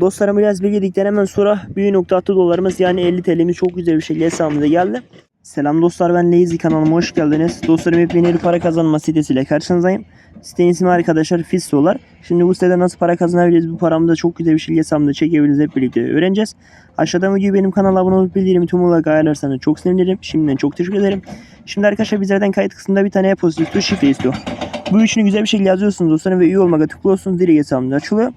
Dostlarım biraz bilgiledikten hemen sonra 1.6 dolarımız yani 50 TL'miz çok güzel bir şekilde hesabımıza geldi. Selam dostlar ben Lazy kanalıma hoş geldiniz. Dostlarım hep yeni para kazanma sitesiyle karşınızdayım. Sitenin ismi arkadaşlar Fissolar. Şimdi bu sitede nasıl para kazanabiliriz bu paramı da çok güzel bir şekilde hesabımda çekebiliriz hep birlikte öğreneceğiz. Aşağıdan videoyu benim kanala abone olup bildirimi tüm olarak ayarlarsanız çok sevinirim. Şimdiden çok teşekkür ederim. Şimdi arkadaşlar bizlerden kayıt kısmında bir tane e-posta istiyor şifre istiyor. Bu üçünü güzel bir şekilde yazıyorsunuz dostlarım ve üye olmaya tıklıyorsunuz direkt hesabınız açılıyor.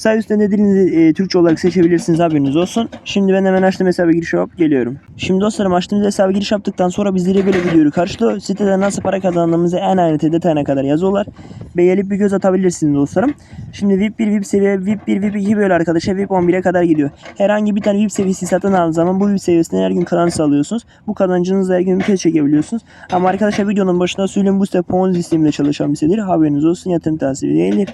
Sağ üstten de dilinizi e, Türkçe olarak seçebilirsiniz haberiniz olsun. Şimdi ben hemen açtım hesaba giriş yapıp geliyorum. Şimdi dostlarım açtığımız hesaba giriş yaptıktan sonra bizleri böyle videoyu karşılıyor. Sitede nasıl para kazandığımızı en ayrıntı detayına kadar yazıyorlar. Beğenip bir göz atabilirsiniz dostlarım. Şimdi VIP 1, VIP seviye, VIP 1, VIP 2 böyle arkadaşlar VIP 11'e kadar gidiyor. Herhangi bir tane VIP seviyesi satın aldığınız zaman bu VIP seviyesinden her gün kazanç alıyorsunuz. Bu kazancınızı her gün bir kez çekebiliyorsunuz. Ama arkadaşlar videonun başında söyleyeyim bu site Ponzi sistemiyle çalışan bir sitedir. Haberiniz olsun yatırım tavsiye değildir.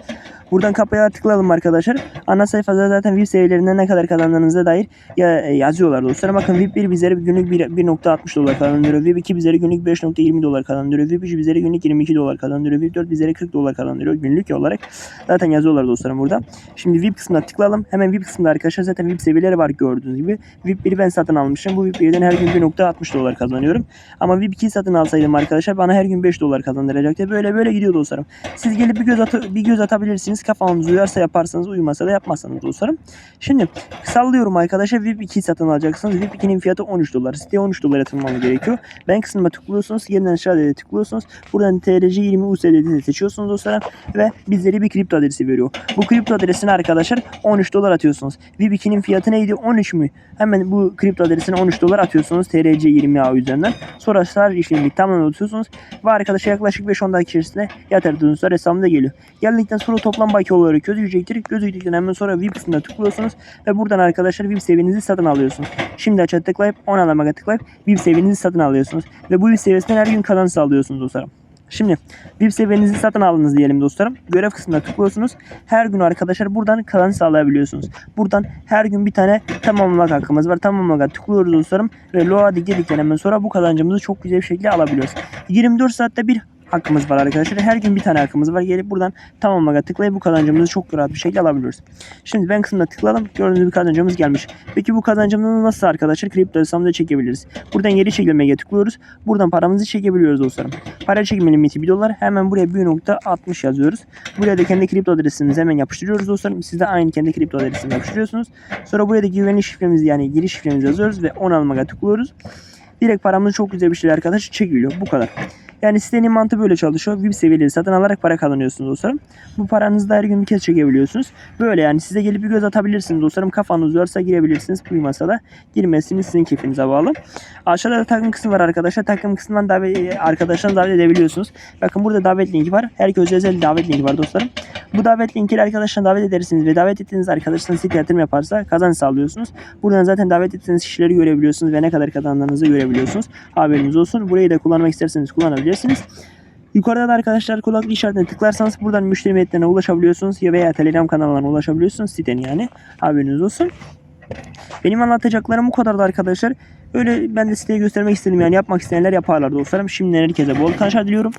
Buradan kapıya tıklayalım arkadaşlar. Ana sayfada zaten VIP seviyelerinde ne kadar kazandığınıza dair ya, e, yazıyorlar dostlar. Bakın VIP 1 bizlere günlük bir- 1.60 dolar kazandırıyor. VIP 2 bizlere günlük 5.20 dolar kazandırıyor. VIP 3 bizlere günlük 22 dolar kazandırıyor. VIP 4 bizlere 40 dolar kazandırıyor günlük olarak. Zaten yazıyorlar dostlarım burada. Şimdi VIP kısmına tıklayalım. Hemen VIP kısmında arkadaşlar zaten VIP seviyeleri var gördüğünüz gibi. VIP 1'i ben satın almışım. Bu VIP 1'den her gün 1.60 dolar kazanıyorum. Ama VIP 2'yi satın alsaydım arkadaşlar bana her gün 5 dolar kazandıracaktı. Böyle böyle gidiyor dostlarım. Siz gelip bir göz, atı, bir göz atabilirsiniz. Kafanız uyarsa yaparsanız uymasa da yapmazsanız dostlarım. Şimdi sallıyorum arkadaşlar VIP 2'yi satın alacaksınız. VIP 2'nin fiyatı 13 dolar. Siteye 13 dolar yatırmanız gerekiyor. Ben kısmına tıklıyorsunuz. Yeniden aşağıya tıklıyorsunuz. Buradan TRC 20 USDT seçiyorsunuz dostlarım. Ve bizlere bir kripto adresi veriyor. Bu kripto adresine arkadaşlar 13 dolar atıyorsunuz. VIP 2'nin fiyatı neydi? 13 mü? Hemen bu kripto adresine 13 dolar atıyorsunuz. TRC 20 ağ üzerinden. Sonra sar işlemi tamamen atıyorsunuz. Ve arkadaşlar yaklaşık 5-10 dakika içerisinde yatırdığınız sonra hesabınıza geliyor. Geldikten sonra toplam baki olarak gözükecektir. Gözüktükten hemen sonra VIP kısmına tıklıyorsunuz. Ve buradan arkadaşlar VIP seviyenizi satın alıyorsunuz. Şimdi açığa tıklayıp 10 alamaga tıklayıp VIP seviyenizi satın alıyorsunuz. Ve bu VIP seviyesinden her gün kazanç sağlıyorsunuz dostlarım. Şimdi VIP seviyenizi satın aldınız diyelim dostlarım. Görev kısmına tıklıyorsunuz. Her gün arkadaşlar buradan kazanç sağlayabiliyorsunuz. Buradan her gün bir tane tamamlamak hakkımız var. Tamamlamak tıklıyoruz dostlarım. Ve loading dedikten hemen sonra bu kazancımızı çok güzel bir şekilde alabiliyoruz. 24 saatte bir hakkımız var arkadaşlar. Her gün bir tane hakkımız var. Gelip buradan tamamlaga tıklayıp bu kazancımızı çok rahat bir şekilde alabiliyoruz. Şimdi ben kısmına tıkladım. Gördüğünüz gibi kazancımız gelmiş. Peki bu kazancımızı nasıl arkadaşlar kripto hesabımıza çekebiliriz? Buradan geri çekilmeye tıklıyoruz. Buradan paramızı çekebiliyoruz dostlarım. Para çekme limiti 1 dolar. Hemen buraya 1.60 yazıyoruz. Buraya da kendi kripto adresimizi hemen yapıştırıyoruz dostlarım. Siz de aynı kendi kripto adresini yapıştırıyorsunuz. Sonra buraya da güvenlik şifremizi yani giriş şifremizi yazıyoruz ve 10 almaya tıklıyoruz. Direkt paramız çok güzel bir şey arkadaşlar çekiliyor. Bu kadar. Yani sitenin mantığı böyle çalışıyor. VIP seviyeleri satın alarak para kazanıyorsunuz dostlarım. Bu paranızı da her gün bir kez çekebiliyorsunuz. Böyle yani size gelip bir göz atabilirsiniz dostlarım. Kafanız varsa girebilirsiniz. Uymasa da girmezsiniz sizin keyfinize bağlı. Aşağıda da takım kısmı var arkadaşlar. Takım kısmından davet, arkadaşlarınızı davet edebiliyorsunuz. Bakın burada davet linki var. Herkese özel davet linki var dostlarım. Bu davet linkiyle arkadaşlarına davet edersiniz ve davet ettiğiniz arkadaşlarınız site yatırım yaparsa kazanç sağlıyorsunuz. Buradan zaten davet ettiğiniz kişileri görebiliyorsunuz ve ne kadar kazandığınızı görebiliyorsunuz. Haberiniz olsun. Burayı da kullanmak isterseniz kullanabilirsiniz. Yukarıda da arkadaşlar kulaklık işaretine tıklarsanız buradan müşteri hizmetlerine ulaşabiliyorsunuz ya veya Telegram kanallarına ulaşabiliyorsunuz sitenin yani. Haberiniz olsun. Benim anlatacaklarım bu kadardı arkadaşlar. Öyle ben de siteye göstermek istedim yani yapmak isteyenler yaparlar dostlarım. Şimdiden herkese bol kazançlar diliyorum.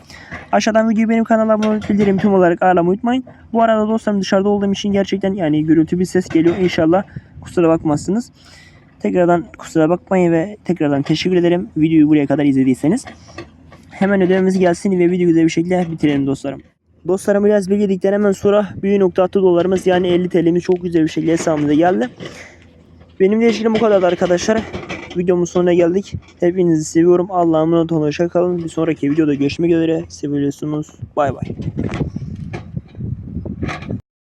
Aşağıdan videoyu benim kanalıma abone olup tüm olarak ayarlamayı unutmayın. Bu arada dostlarım dışarıda olduğum için gerçekten yani gürültü bir ses geliyor. İnşallah kusura bakmazsınız. Tekrardan kusura bakmayın ve tekrardan teşekkür ederim videoyu buraya kadar izlediyseniz. Hemen ödememiz gelsin ve videoyu güzel bir şekilde bitirelim dostlarım. Dostlarım biraz bilgiledikten hemen sonra 1.6 dolarımız yani 50 TL'miz çok güzel bir şekilde hesabımıza geldi. Benim de ilgili bu kadardı arkadaşlar. Videomun sonuna geldik. Hepinizi seviyorum. Allah'a emanet olun. Hoşça kalın. Bir sonraki videoda görüşmek üzere. Seviyorsunuz. Bay bay.